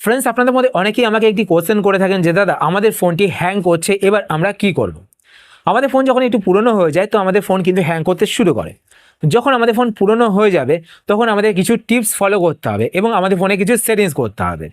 Friends আপনাদের মধ্যে অনেকেই আমাকে একটি কোশ্চেন করে থাকেন যে, দাদা, আমাদের ফোনটি হ্যাং করছে, এবার আমরা কি করব। আমাদের ফোন যখন একটু পুরনো হয়ে যায়, তো আমাদের ফোন কিন্তু হ্যাং করতে শুরু করে। যখন আমাদের ফোন পুরনো হয়ে যাবে, তখন আমাদের কিছু টিপস ফলো করতে হবে এবং আমাদের ফোনে কিছু সেটিংস করতে হবে।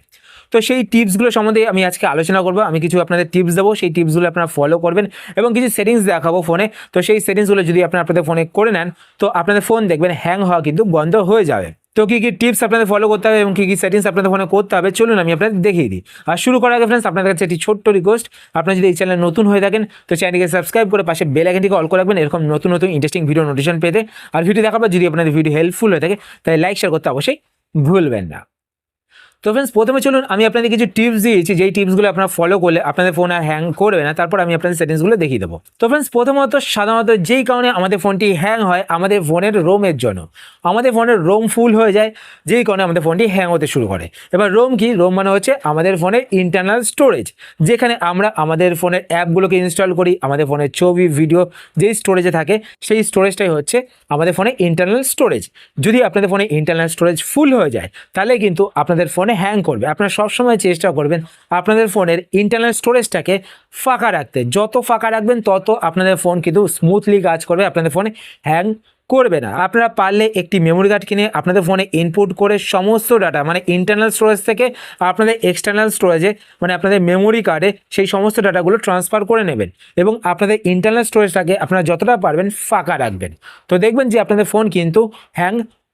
তো সেই টিপসগুলো সম্বন্ধে আমি আজকে আলোচনা করব। আমি কিছু আপনাদের টিপস দেবো, সেই টিপসগুলো আপনারা ফলো করবেন এবং কিছু সেটিংস দেখাবো ফোনে তো সেই সেটিংসগুলো যদি আপনারা আপনাদের ফোনে করে নেন, তো আপনাদের ফোন দেখবেন হ্যাং হওয়া কিন্তু বন্ধ হয়ে যাবে। তো কী কী টিপস আপনাদের ফলো করতে হবে এবং কী কী সেটিংস আপনাদের ফোনে করতে হবে? চলুন আমি আপনাদের দেখিয়ে দিই। আর শুরু করার আগে ফ্রেন্ডস আপনাদের কাছে একটি ছোট্ট রিকোয়েস্ট আপনারা যদি এই চ্যানেল নতুন হয়ে থাকেন, তো চ্যানেলটিকে সাবস্ক্রাইব করে পাশে বেল আইকনটিকে অল করে রাখবেন। এরকম নতুন নতুন ইন্টারেস্টিং ভিডিও নোটিশন পেতে। আর ভিডিও দেখাবার যদি আপনাদের ভিডিও হেল্পফুল হয়ে থাকে, তাহলে লাইক শেয়ার করতে অবশ্যই ভুলবেন না। তো ফ্রেন্ডস প্রথমে চলুন আমি আপনাদের কিছু টিপস দিয়েছি, যেই টিপসগুলো আপনারা ফলো করলে আপনাদের ফোন আর হ্যাং করবে না, তারপর আমি আপনাদের সেটিংসগুলো দেখিয়ে দেবো। তো ফ্রেন্ডস প্রথমত সাধারণত যেই কারণে আমাদের ফোনটি হ্যাং হয়, আমাদের ফোনের রোমের জন্য। আমাদের ফোনের রোম ফুল হয়ে যায়, যেই কারণে আমাদের ফোনটি হ্যাং হতে শুরু করে। এবার রোম কি? রোম মানে হচ্ছে আমাদের ফোনের ইন্টারনাল স্টোরেজ যেখানে আমরা আমাদের ফোনের অ্যাপগুলোকে ইনস্টল করি, আমাদের ফোনের ছবি ভিডিও যেই স্টোরেজে থাকে, সেই স্টোরেজটাই হচ্ছে আমাদের ফোনে ইন্টারনাল স্টোরেজ যদি আপনাদের ফোনে ইন্টারনাল স্টোরেজ ফুল হয়ে যায়, তাহলে কিন্তু আপনাদের ফোনে হ্যাং করবে। আপনারা সবসময় চেষ্টা করবেন আপনাদের ফোনের ইন্টারনাল স্টোরেজটাকে ফাঁকা রাখতে। যত ফাঁকা রাখবেন, তত আপনাদের ফোন কিন্তু স্মুথলি কাজ করবে, আপনাদের ফোনে হ্যাং করবে না। আপনারা পারলে একটি মেমোরি কার্ড কিনে আপনাদের ফোনে ইনপুট করে সমস্ত ডাটা মানে ইন্টারনাল স্টোরেজ থেকে আপনাদের এক্সটার্নাল স্টোরেজে মানে আপনাদের মেমোরি কার্ডে সেই সমস্ত ডাটাগুলো ট্রান্সফার করে নেবেন এবং আপনাদের ইন্টারনাল স্টোরেজটাকে আপনারা যতটা পারবেন ফাঁকা রাখবেন। তো দেখবেন যে আপনাদের ফোন কিন্তু হ্যাং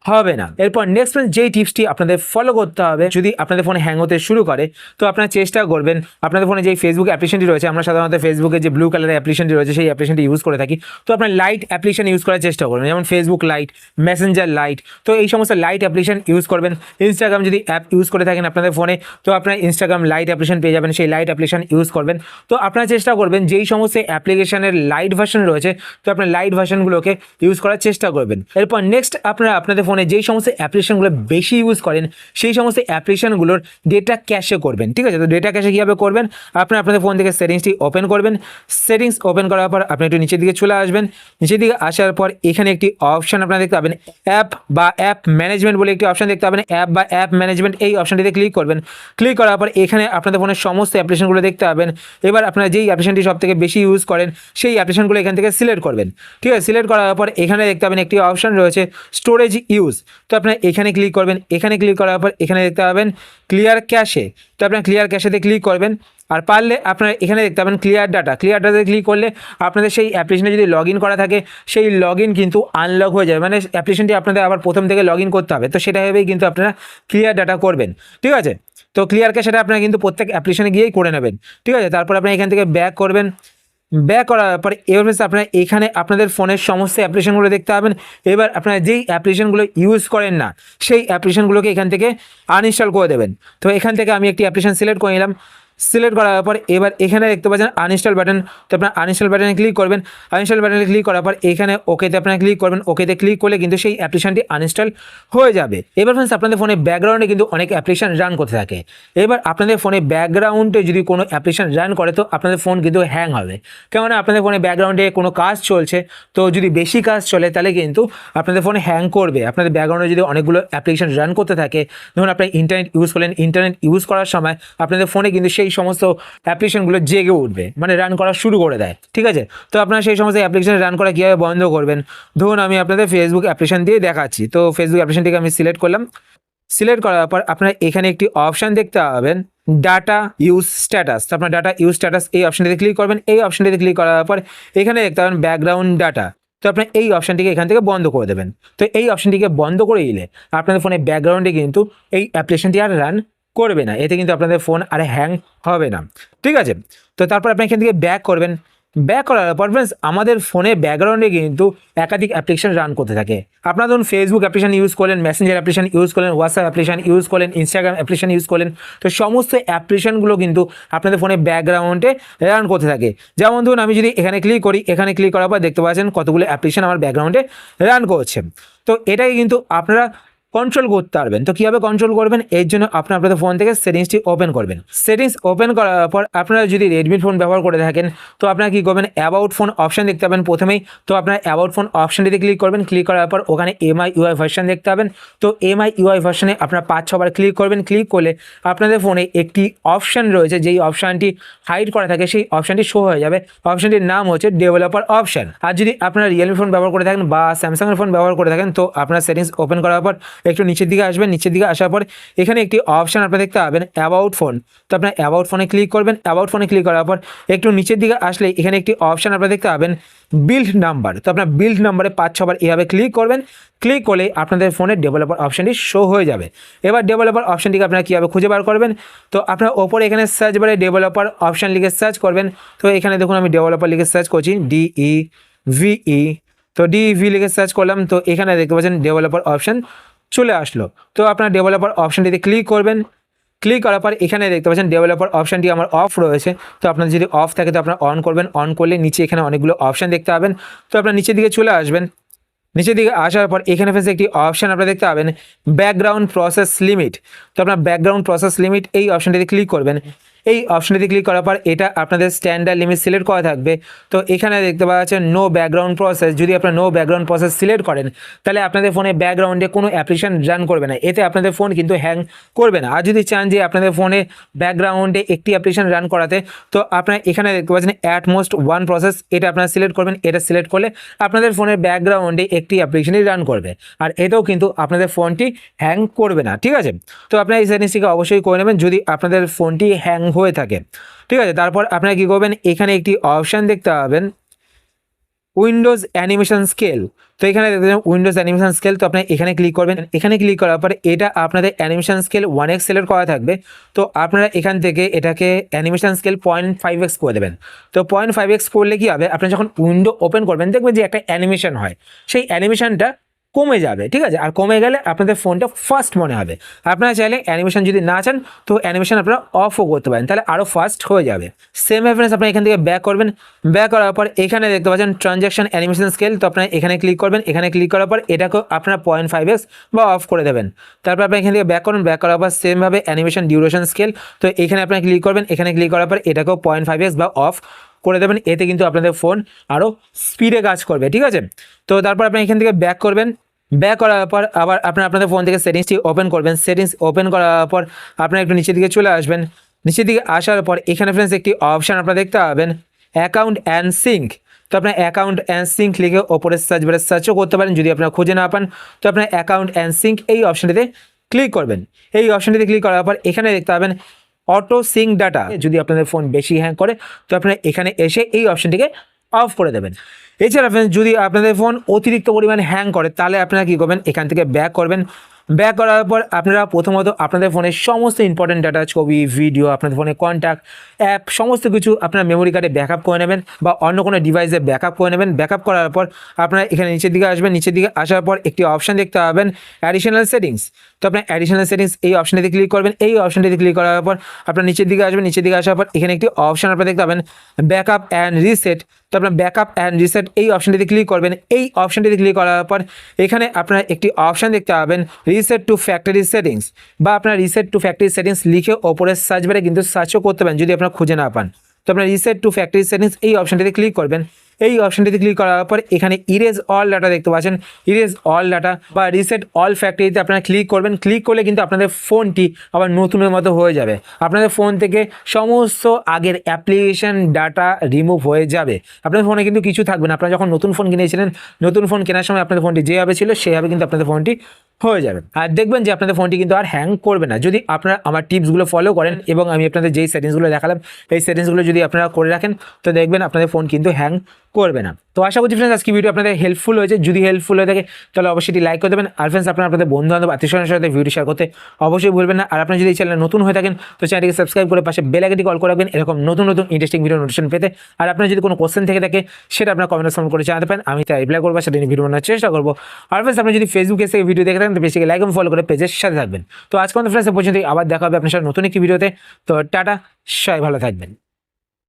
হবে না। এরপর নেক্সট ফ্রেন্ড যেই টিপসটি আপনাদের ফলো করতে হবে, যদি আপনাদের ফোনে হ্যাং হতে শুরু করে, তো আপনারা চেষ্টা করবেন, আপনাদের ফোনে যেই ফেসবুক অ্যাপ্লিকেশনটি রয়েছে, আমরা সাধারণত ফেসবুকে যে ব্লু কালারের অ্যাপ্লিকেশনটি রয়েছে, সেই অ্যাপ্লিকেশনটি ইউজ করে থাকি, তো আপনার লাইট অ্যাপ্লিকেশন ইউজ করার চেষ্টা করবেন, যেমন ফেসবুক লাইট মেসেঞ্জার লাইট তো এই সমস্ত লাইট অ্যাপ্লিকেশন ইউজ করবেন। ইনস্টাগ্রাম যদি অ্যাপ ইউজ করে থাকেন আপনাদের ফোনে তো আপনার ইনস্টাগ্রাম লাইট অ্যাপ্লিকেশন পেয়ে যাবেন, সেই লাইট অ্যাপ্লিকেশন ইউজ করবেন। তো আপনারা চেষ্টা করবেন, যেই সমস্ত অ্যাপ্লিকেশনের লাইট ভার্সন রয়েছে, তো আপনার লাইট ভার্সনগুলোকে ইউজ করার চেষ্টা করবেন। এরপর নেক্সট আপনারা আপনাদের যেই সমস্ত অ্যাপ্লিকেশনগুলো বেশি ইউজ করেন, সেই সমস্ত অ্যাপ্লিকেশনগুলোর ডেটা ক্যাশে করবেন, ঠিক আছে? তো ডেটা ক্যাশে কীভাবে করবেন? আপনি আপনাদের ফোন থেকে সেটিংসটি ওপেন করবেন। সেটিংস ওপেন করার পর আপনি একটু নিচের দিকে চলে আসবেন। নিচের দিকে আসার পর এখানে একটি অপশন আপনারা দেখতে পাবেন অ্যাপ বা অ্যাপ ম্যানেজমেন্ট বলে একটি অপশন দেখতে পাবেন। অ্যাপ বা অ্যাপ ম্যানেজমেন্ট এই অপশনটিতে ক্লিক করবেন। ক্লিক করার পর এখানে আপনাদের ফোনের সমস্ত অ্যাপ্লিকেশনগুলো দেখতে পাবেন। এবার আপনারা যেই অ্যাপ্লিকেশনটি সব থেকে বেশি ইউজ করেন, সেই অ্যাপ্লিকেশনগুলো এখান থেকে সিলেক্ট করবেন, ঠিক আছে? সিলেক্ট করার পর এখানে দেখতে পাবেন একটি অপশন রয়েছে স্টোরেজ ইউজ তো আপনারা এখানে ক্লিক করবেন, এখানে ক্লিক করার পর এখানে দেখতে পাবেন ক্লিয়ার ক্যাশে তো আপনারা ক্লিয়ার ক্যাশেতে ক্লিক করবেন, আর পারলে আপনারা এখানে দেখতে পাবেন ক্লিয়ার ডাটা ক্লিয়ার ডাটাতে ক্লিক করলে আপনাদের সেই অ্যাপ্লিকেশনে যদি লগ করা থাকে, সেই লগ কিন্তু আনলক হয়ে যাবে। মানে অ্যাপ্লিকেশনটি আপনাদের আবার প্রথম থেকে লগ করতে হবে। তো সেটা ভেবেই কিন্তু আপনারা ক্লিয়ার ডাটা করবেন। ঠিক আছে? তো ক্লিয়ার ক্যাশেটা আপনারা কিন্তু প্রত্যেক অ্যাপ্লিকেশনে গিয়েই করে নেবেন। ঠিক আছে? তারপর আপনারা এখান থেকে ব্যাক করবেন। ব্যাক করার পরে এবার হচ্ছে আপনারা এখানে আপনাদের ফোনের সমস্ত অ্যাপ্লিকেশনগুলো দেখতে পাবেন। এবার আপনারা যেই অ্যাপ্লিকেশনগুলো ইউজ করেন না, সেই অ্যাপ্লিকেশনগুলোকে এখান থেকে আনইনস্টল করে দেবেন। তো এখান থেকে আমি একটি অ্যাপ্লিকেশন সিলেক্ট করে নিলাম। সিলেক্ট করার পর এবার এখানে দেখতে পাচ্ছেন আনইনস্টল বাটন তো আপনার আনইনস্টল বাটনে ক্লিক করবেন। আনইনস্টল বাটনে ক্লিক করার পর এখানে ওকেতে আপনারা ক্লিক করবেন। ওকেতে ক্লিক করলে কিন্তু সেই অ্যাপ্লিকেশনটি আনইনস্টল হয়ে যাবে। এবার ফ্রেন্ডস আপনাদের ফোনে ব্যাকগ্রাউন্ডে কিন্তু অনেক অ্যাপ্লিকেশন রান করতে থাকে। এবার আপনাদের ফোনে ব্যাকগ্রাউন্ডে যদি কোনো অ্যাপ্লিকেশন রান করে, তো আপনাদের ফোন কিন্তু হ্যাং হবে। কেননা আপনাদের ফোনে ব্যাকগ্রাউন্ডে কোনো কাজ চলছে, তো যদি বেশি কাজ চলে, তাহলে কিন্তু আপনাদের ফোনে হ্যাং করবে। আপনাদের ব্যাকগ্রাউন্ডে যদি অনেকগুলো অ্যাপ্লিকেশন রান করতে থাকে, ধরুন আপনি ইন্টারনেট ইউজ করলেন। ইন্টারনেট ইউজ করার সময় আপনাদের ফোনে কিন্তু সেই সমস্ত অ্যাপ্লিকেশনগুলো জেগে উঠবে মানে রান করা শুরু করে দেয়, ঠিক আছে? তো আপনারা সেই সমস্ত অ্যাপ্লিকেশন রান করা কীভাবে বন্ধ করবেন? ধরুন আমি আপনাদের ফেসবুক অ্যাপ্লিকেশন দিয়ে দেখাচ্ছি, তো ফেসবুক অ্যাপ্লিকেশনটিকে আমি সিলেক্ট করলাম। সিলেক্ট করার পর আপনারা এখানে একটি অপশান দেখতে পাবেন ডাটা ইউজ স্ট্যাটাস আপনার ডাটা ইউজ স্ট্যাটাস এই অপশানটিতে ক্লিক করবেন, এই অপশানটিতে ক্লিক করার পর এখানে দেখতে পাবেন ব্যাকগ্রাউন্ড ডাটা তো আপনার এই অপশানটিকে এখান থেকে বন্ধ করে দেবেন। তো এই অপশানটিকে বন্ধ করে দিলে আপনাদের ফোনে ব্যাকগ্রাউন্ডে কিন্তু এই অ্যাপ্লিকেশনটি আর রান করবে না। এতে কিন্তু আপনাদের ফোন আর হ্যাং হবে না। ঠিক আছে? তো তারপর আপনি এখান থেকে ব্যাক করবেন। ব্যাক করার পর ফ্রেন্ডস আমাদের ফোনে ব্যাকগ্রাউন্ডে কিন্তু একাধিক অ্যাপ্লিকেশন রান করতে থাকে। আপনারা ধরুন ফেসবুক অ্যাপ্লিকেশন ইউজ করলেন মেসেঞ্জার অ্যাপ্লিকেশন ইউজ করলেন হোয়াটসঅ্যাপ অ্যাপ্লিকেশন ইউজ করলেন ইনস্টাগ্রাম অ্যাপ্লিকেশন ইউজ করলেন। তো সমস্ত অ্যাপ্লিকেশনগুলো কিন্তু আপনাদের ফোনে ব্যাকগ্রাউন্ডে রান করতে থাকে। যেমন ধরুন আমি যদি এখানে ক্লিক করি, এখানে ক্লিক করার পর দেখতে পাচ্ছেন কতগুলো অ্যাপ্লিকেশন আমার ব্যাকগ্রাউন্ডে রান করছে। তো এটাকে কিন্তু আপনারা কন্ট্রোল করতে পারবেন। তো কীভাবে কন্ট্রোল করবেন? এর জন্য আপনার আপনাদের ফোন থেকে সেটিংসটি ওপেন করবেন। সেটিংস ওপেন করার পর আপনারা যদি রেডমি ফোন ব্যবহার করে থাকেন, তো আপনারা কী করবেন? অ্যাবাউট ফোন অপশান দেখতে পাবেন প্রথমেই। তো আপনার অ্যাবাউট ফোন অপশানটিতে ক্লিক করবেন। ক্লিক করার পর ওখানে এমআই ইউআই ভার্সন দেখতে পাবেন। তো এমআই ইউআই ভার্সনে আপনারা পাঁচ, ছবার ক্লিক করবেন। ক্লিক করলে আপনাদের ফোনে একটি অপশান রয়েছে। যেই অপশানটি হাইড করা থাকে, সেই অপশানটি শো হয়ে যাবে। অপশানটির নাম হচ্ছে ডেভেলপার অপশান আর যদি আপনারা রিয়েলমি ফোন ব্যবহার করে থাকেন বা স্যামসাংয়ের ফোন ব্যবহার করে থাকেন, তো আপনার সেটিংস ওপেন করার পর একটু নিচের দিকে আসবেন, নিচের দিকে আসার পর এখানে একটি অপশান আপনারা দেখতে পাবেন অ্যাবাউট ফোন তো আপনার অ্যাবাউট ফোনে ক্লিক করবেন অ্যাবাউট ফোনে ক্লিক করার পর একটু নিচের দিকে আসলে এখানে একটি অপশান আপনারা দেখতে পাবেন বিল্ড নাম্বার তো আপনার বিল্ড নাম্বারে পাঁচ ছবার এভাবে ক্লিক করবেন ক্লিক করলে আপনাদের ফোনের ডেভেলপার অপশানটি শো হয়ে যাবে। এবার ডেভেলপার অপশানটিকে আপনারা কীভাবে খুঁজে বার করবেন? তো আপনার ওপরে এখানে সার্চ বারে ডেভেলপার অপশান লিখে সার্চ করবেন। তো এখানে দেখুন আমি ডেভেলপার লিখে সার্চ করছি ডিই ভিই তো ডিভি লিখে সার্চ করলাম, তো এখানে দেখতে পাচ্ছেন ডেভেলপার অপশান চলে আসলো। তো আপনার ডেভেলপার অপশানটিতে ক্লিক করবেন। ক্লিক করার পর এখানে দেখতে পাচ্ছেন ডেভেলপার অপশানটি আমার অফ রয়েছে। তো আপনার যদি অফ থাকে তো আপনার অন করবেন। অন করলে নিচে এখানে অনেকগুলো অপশান দেখতে পাবেন। তো আপনার নিচের দিকে চলে আসবেন। নিচের দিকে আসার পর এখানে ফেসে একটি অপশান আপনারা দেখতে পাবেন ব্যাকগ্রাউন্ড প্রসেস লিমিট তো আপনার ব্যাকগ্রাউন্ড প্রসেস লিমিট এই অপশানটিতে ক্লিক করবেন। এই অপশানটিতে ক্লিক করার পর এটা আপনাদের স্ট্যান্ডার্ড লিমিট সিলেক্ট করা থাকবে। তো এখানে দেখতে পাওয়া যাচ্ছে নো ব্যাকগ্রাউন্ড প্রসেস যদি আপনার নো ব্যাকগ্রাউন্ড প্রসেস সিলেক্ট করেন, তাহলে আপনাদের ফোনে ব্যাকগ্রাউন্ডে কোনো অ্যাপ্লিকেশন রান করবে না। এতে আপনাদের ফোন কিন্তু হ্যাং করবে না। আর যদি চান যে আপনাদের ফোনে ব্যাকগ্রাউন্ডে একটি অ্যাপ্লিকেশন রান করাতে, তো আপনার এখানে দেখতে পাচ্ছেন অ্যাট মোস্ট ওয়ান প্রসেস এটা আপনারা সিলেক্ট করবেন। এটা সিলেক্ট করলে আপনাদের ফোনের ব্যাকগ্রাউন্ডে একটি অ্যাপ্লিকেশনই রান করবে। আর এতেও কিন্তু আপনাদের ফোনটি হ্যাং করবে না। ঠিক আছে? তো আপনারা এই সেটিংসটিকে অবশ্যই করে নেবেন। যদি আপনাদের ফোনটি হ্যাং হয়ে থাকে। ঠিক আছে, তারপর আপনারা কী করবেন? এখানে একটি অপশান দেখতে পাবেন উইন্ডোজ অ্যানিমেশন স্কেল তো এখানে দেখতে পাচ্ছেন উইন্ডোজ অ্যানিমেশন স্কেল তো আপনারা এখানে ক্লিক করবেন। এখানে ক্লিক করার পরে এটা আপনাদের animation scale one x select করা থাকবে। তো আপনারা এখান থেকে এটাকে animation scale point five x করে দেবেন। তো পয়েন্ট ফাইভ এক্স করলে কী হবে? আপনি যখন উইন্ডো ওপেন করবেন, দেখবেন যে একটা অ্যানিমেশন হয়। সেই অ্যানিমেশনটা কমে যাবে, ঠিক আছে? আর কমে গেলে আপনাদের ফোনটা ফাস্ট মনে হবে। আপনারা চাইলে অ্যানিমেশন যদি না চান, তো অ্যানিমেশন আপনারা অফও করতে পারেন। তাহলে আরও ফাস্ট হয়ে যাবে। সেম রেফারেন্স আপনারা এখান থেকে ব্যাক করবেন। ব্যাক করার পর এখানে দেখতে পাচ্ছেন ট্রানজ্যাকশন অ্যানিমেশন স্কেল তো আপনারা এখানে ক্লিক করবেন। এখানে ক্লিক করার পর এটাকেও আপনারা পয়েন্ট ফাইভ এক্স বা অফ করে দেবেন। তারপর আপনারা এখান থেকে ব্যাক করুন। ব্যাক করার পর সেমভাবে অ্যানিমেশন ডিউরেশন স্কেল তো এখানে আপনারা ক্লিক করবেন। এখানে ক্লিক করার পর এটাকেও পয়েন্ট ফাইভ এক্স বা অফ করে দেবেন, এতে কিন্তু আপনাদের ফোন আরও স্পিডে কাজ করবে, ঠিক আছে? তো তারপর আপনি এখান থেকে ব্যাক করবেন। ব্যাক করার পর আবার আপনার আপনাদের ফোন থেকে সেটিংসটি ওপেন করবেন। সেটিংস ওপেন করার পর আপনারা একটু নিচের দিকে চলে আসবেন। নিচের দিকে আসার পর এখানে ফ্রেন্ডস একটি অপশান আপনারা দেখতে পাবেন অ্যাকাউন্ট অ্যান্ড সিঙ্ক তো আপনার অ্যাকাউন্ট অ্যান্ড সিঙ্ক লিখে ওপরে সার্চ বারে সার্চও করতে পারেন, যদি আপনারা খুঁজে না পান। তো আপনার অ্যাকাউন্ট অ্যান্ড সিঙ্ক এই অপশানটিতে ক্লিক করবেন। এই অপশানটিতে ক্লিক করার পর এখানে দেখতে পাবেন অটো সিং ডাটা। যদি আপনাদের ফোন বেশি হ্যাং করে, তো আপনারা এখানে এসে এই অপশানটিকে অফ করে দেবেন। এছাড়া আপনার যদি আপনাদের ফোন অতিরিক্ত পরিমাণ হ্যাং করে, তাহলে আপনারা কী করবেন? এখান থেকে ব্যাক করবেন। ব্যাক করার পর আপনারা প্রথমত আপনাদের ফোনের সমস্ত ইম্পর্টেন্ট ডাটা ছবি ভিডিও আপনাদের ফোনে কন্ট্যাক্ট অ্যাপ সমস্ত কিছু আপনার মেমোরি কার্ডে ব্যাকআপ করে নেবেন বা অন্য কোনো ডিভাইসে ব্যাকআপ করে নেবেন। ব্যাকআপ করার পর আপনারা এখানে নিচের দিকে আসবেন। নিচের দিকে আসার পর একটি অপশান দেখতে পাবেন অ্যাডিশনাল সেটিংস তো আপনার অ্যাডিশনাল সেটিংস এই অপশানটিতে ক্লিক করবেন। এই অপশানটিতে ক্লিক করার পর আপনার নিচের দিকে আসবেন। নিচের দিকে আসার পর এখানে একটি অপশান আপনারা দেখতে পাবেন ব্যাকআপ অ্যান্ড রিসেট তো আপনার ব্যাকআপ অ্যান্ড রিসেট এই অপশানটিতে ক্লিক করবেন। এই অপশানটিতে ক্লিক করার পর এখানে আপনার একটি অপশান দেখতে পাবেন রিসেট টু ফ্যাক্টরি সেটিংস বা আপনার রিসেট টু ফ্যাক্টরি সেটিংস লিখে ওপরে সার্চ বারে কিন্তু সার্চও করতে পারেন, যদি আপনারা খুঁজে না পান। তো আপনার রিসেট টু ফ্যাক্টরি সেটিংস এই অপশানটিতে ক্লিক করবেন। এই অপশানটিতে ক্লিক করার পর এখানে ইরেজ অল ডাটা দেখতে পাচ্ছেন। ইরেজ অল ডাটা বা রিসেট অল ফ্যাক্টরিতে আপনারা ক্লিক করবেন। ক্লিক করলে কিন্তু আপনাদের ফোনটি আবার নতুনের মতো হয়ে যাবে। আপনাদের ফোন থেকে সমস্ত আগের অ্যাপ্লিকেশন ডাটা রিমুভ হয়ে যাবে। আপনাদের ফোনে কিন্তু কিছু থাকবে না। আপনারা যখন নতুন ফোন কিনেছিলেন, নতুন ফোন কেনার সময় আপনাদের ফোনটি যেভাবে ছিল, সেভাবে কিন্তু আপনাদের ফোনটি হয়ে যাবে। আর দেখবেন যে আপনাদের ফোনটি কিন্তু আর হ্যাং করবে না। যদি আপনারা আমার টিপসগুলো ফলো করেন এবং আমি আপনাদের যেই সেটিংসগুলো দেখালাম এই সেটিংসগুলো যদি আপনারা করে রাখেন, তো দেখবেন আপনাদের ফোন কিন্তু হ্যাং করবে না। তো আশা করছি ফ্রেন্ডস আজকে ভিডিও আপনাদের হেল্পফুল হয়েছে। যদি হেল্পফুল হয়ে থাকে, তাহলে অবশ্যই এটি লাইক করে দেবেন। আর ফ্রেন্ডস আপনারা আপনাদের বন্ধু বান্ধব আত্মীয় সাথে ভিডিও শেয়ার করতে অবশ্যই ভুলবেন না। আর আপনারা যদি চ্যানেলে নতুন হয়ে থাকেন, তো চ্যানেলটিকে সাবস্ক্রাইব করে পাশে বেল আইকনটি কল করে রাখবেন। এরকম নতুন নতুন ইন্টারেস্টিং ভিডিও নোটিফিকেশন পেতে। আর আপনার যদি কোনো কোশ্চেন থেকে থাকে, সেটা আপনার কমেন্ট করে জানাতে পারেন। আমি তাই রিপ্লাই করব, সেটা নিয়ে ভিডিও বানানোর চেষ্টা করব। আর ফ্রেন্ডস আপনি যদি ফেসবুকে এসে ভিডিও দেখে তো বেশি লাইক এবং ফলো করে পেজের সাথে থাকবেন। তো আজকে আমাদের ফ্রেন্ডস পর্যন্ত আবার দেখা হবে আপনার সাথে নতুন একটি ভিডিওতে তো টাটা, সবাই ভালো থাকবেন।